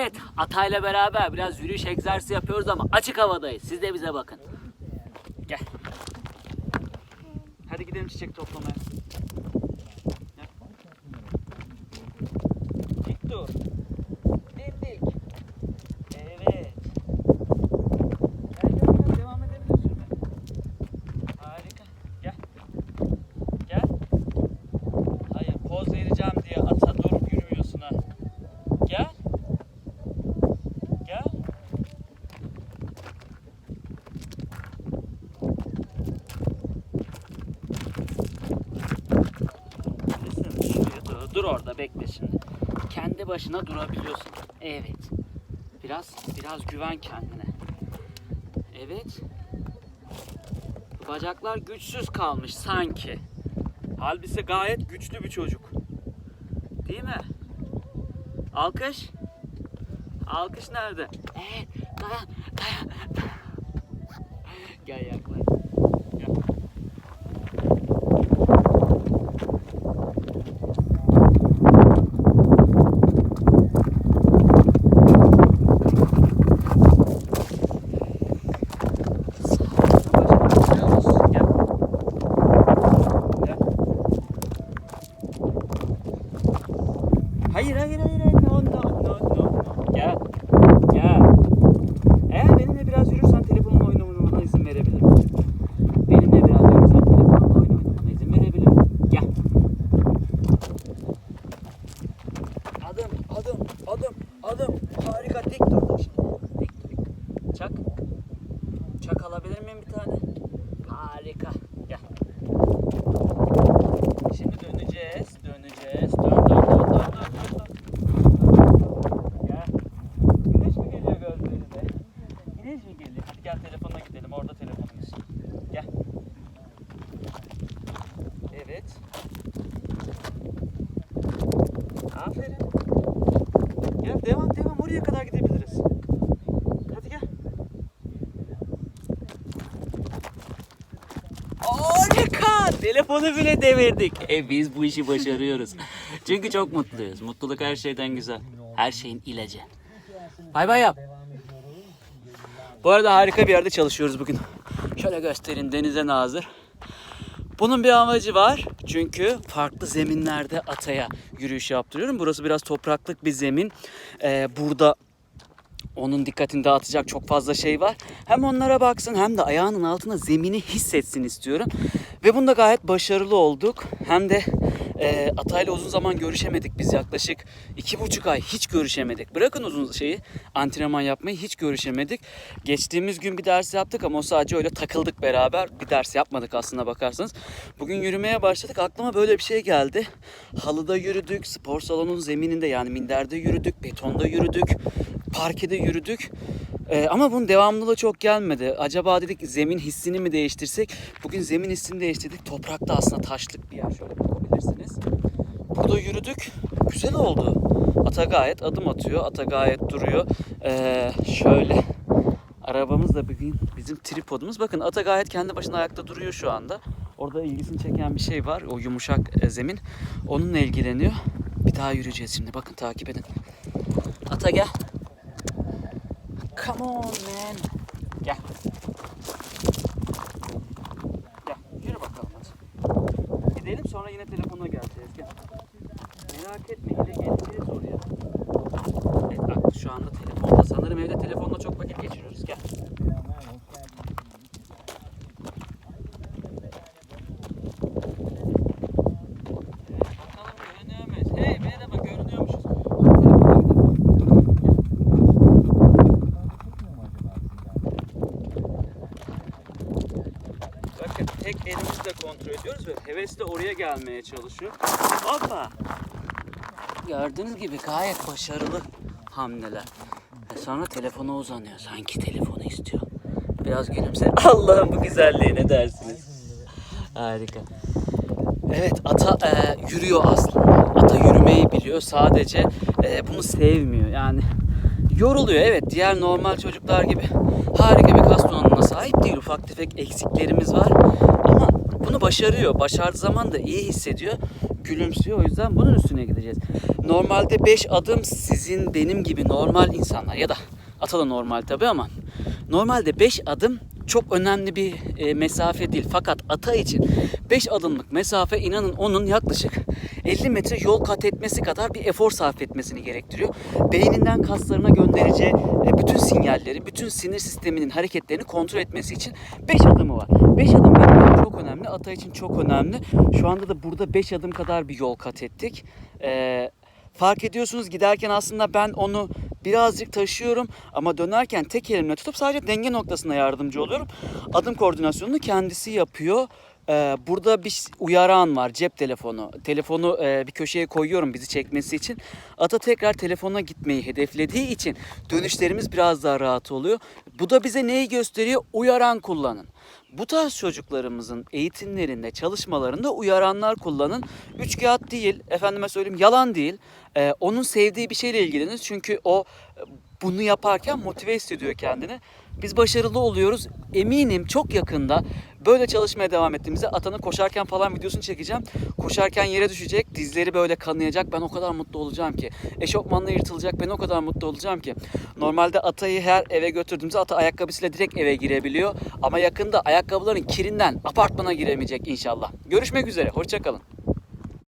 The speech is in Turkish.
Evet, Atay'la beraber biraz yürüyüş egzersizi yapıyoruz ama açık havadayız. Siz de bize bakın. Gel. Hadi gidelim çiçek toplamaya. Gel. Dik dur. Dimdik. Evet. Gel gel gel devam edebilirsin. Harika. Gel. Gel. Hayır poz vereceğim diye ata durup yürümüyorsun ha. Gel. Gel. Desene şuraya dur, orada bekle şimdi. Kendi başına durabiliyorsun. Evet. Biraz biraz güven kendine. Evet. Bacaklar güçsüz kalmış sanki. Halbuki gayet güçlü bir çocuk. Değil mi? Alkış. Alkış nerede? Evet, dayan, dayan. Gel yaklaş. Gel. Gel. Gel. Hayır hayır hayır hayır. No no no no. Gel. Gel. Eğer benimle biraz yürürsen telefonla oyun oynamana izin verebilirim. Benimle biraz yürürsen telefonla oyun oynamana izin verebilirim. Gel. Adım, adım, adım, adım. Harika dik dur dur şimdi. Dik dik. Çak. Çak alabilir miyim bir tane? Harika. Gel. Şimdi döneceğiz, döneceğiz. Dön, dön, dön, dön, dön, dön, dön. Gel. Güneş mi geliyor gözlerine? Güneş mi geliyor? Hadi gel telefona gidelim. Orada telefonumuz. Gel. Evet. Aferin. Gel devam devam. Oraya kadar gidebiliriz. Hadi gel. Harika! Telefonu bile devirdik. E biz bu işi başarıyoruz. Çünkü çok mutluyuz. Mutluluk her şeyden güzel. Her şeyin ilacı. Bay bay yap. Bu arada harika bir yerde çalışıyoruz bugün. Şöyle göstereyim denize nazır. Bunun bir amacı var. Çünkü farklı zeminlerde ataya yürüyüş yaptırıyorum. Burası biraz topraklık bir zemin. Ee, burada onun dikkatini dağıtacak çok fazla şey var. Hem onlara baksın hem de ayağının altına zemini hissetsin istiyorum. Ve bunda gayet başarılı olduk. Hem de e, Atay'la uzun zaman görüşemedik biz yaklaşık iki buçuk ay hiç görüşemedik. Bırakın uzun şeyi antrenman yapmayı hiç görüşemedik. Geçtiğimiz gün bir ders yaptık ama o sadece öyle takıldık beraber. Bir ders yapmadık aslında bakarsanız. Bugün yürümeye başladık. Aklıma böyle bir şey geldi. Halıda yürüdük, spor salonunun zemininde yani minderde yürüdük, betonda yürüdük, parkede yürüdük. Ee, ama bunun devamlılığı çok gelmedi. Acaba dedik zemin hissini mi değiştirsek? Bugün zemin hissini değiştirdik. Toprakta aslında taşlık bir yer. Şöyle bakabilirsiniz. Burada yürüdük. Güzel oldu. Ata gayet adım atıyor. Ata gayet duruyor. Ee, şöyle arabamız da bugün bizim tripodumuz. Bakın ata gayet kendi başına ayakta duruyor şu anda. Orada ilgisini çeken bir şey var. O yumuşak e, zemin. Onunla ilgileniyor. Bir daha yürüyeceğiz şimdi. Bakın takip edin. Ata gel. Come on man. Gel. Yürü bakalım hadi. Gidelim sonra yine telefona geleceğiz. Gel. Merak etme. Yine geleceğiz oraya. Evet bak şu telefonda. Sanırım evde telefonla çok vakit geçiriyoruz. Gel. Tek elimizle kontrol ediyoruz ve hevesle oraya gelmeye çalışıyor. Hoppa! Gördüğünüz gibi gayet başarılı hamleler. Sonra telefona uzanıyor. Sanki telefonu istiyor. Biraz gülümse. Allah'ım bu güzelliğe ne dersiniz? Harika. Evet ata e, yürüyor aslında. Ata yürümeyi biliyor. Sadece e, bunu sevmiyor. Yani Yoruluyor evet diğer normal çocuklar gibi harika bir kas donanımına sahip değil. Ufak tefek eksiklerimiz var ama bunu başarıyor. Başardığı zaman da iyi hissediyor. Gülümsüyor o yüzden bunun üstüne gideceğiz. Normalde 5 adım sizin benim gibi normal insanlar ya da ata da normal tabi ama normalde 5 adım çok önemli bir e, mesafe değil. Fakat ata için 5 adımlık mesafe inanın onun yaklaşık 50 metre yol kat etmesi kadar bir efor sarf etmesini gerektiriyor. Beyninden kaslarına göndereceği e, bütün sinyalleri, bütün sinir sisteminin hareketlerini kontrol etmesi için 5 adımı var. 5 adım çok önemli. Ata için çok önemli. Şu anda da burada 5 adım kadar bir yol kat ettik. Ee, fark ediyorsunuz giderken aslında ben onu birazcık taşıyorum ama dönerken tek elimle tutup sadece denge noktasına yardımcı oluyorum. Adım koordinasyonunu kendisi yapıyor. Ee, burada bir uyaran var cep telefonu. Telefonu e, bir köşeye koyuyorum bizi çekmesi için. Ata tekrar telefona gitmeyi hedeflediği için dönüşlerimiz biraz daha rahat oluyor. Bu da bize neyi gösteriyor? Uyaran kullanın. Bu tarz çocuklarımızın eğitimlerinde, çalışmalarında uyaranlar kullanın. Üç kağıt değil, efendime söyleyeyim yalan değil. Ee, onun sevdiği bir şeyle ilgilenin. Çünkü o e, bunu yaparken motive hissediyor kendini. Biz başarılı oluyoruz. Eminim çok yakında böyle çalışmaya devam ettiğimizde Atan'ın koşarken falan videosunu çekeceğim. Koşarken yere düşecek, dizleri böyle kanayacak. Ben o kadar mutlu olacağım ki. Eşofmanla yırtılacak. Ben o kadar mutlu olacağım ki. Normalde Ata'yı her eve götürdüğümüzde Ata ayakkabısıyla direkt eve girebiliyor. Ama yakında ayakkabıların kirinden apartmana giremeyecek inşallah. Görüşmek üzere. Hoşçakalın.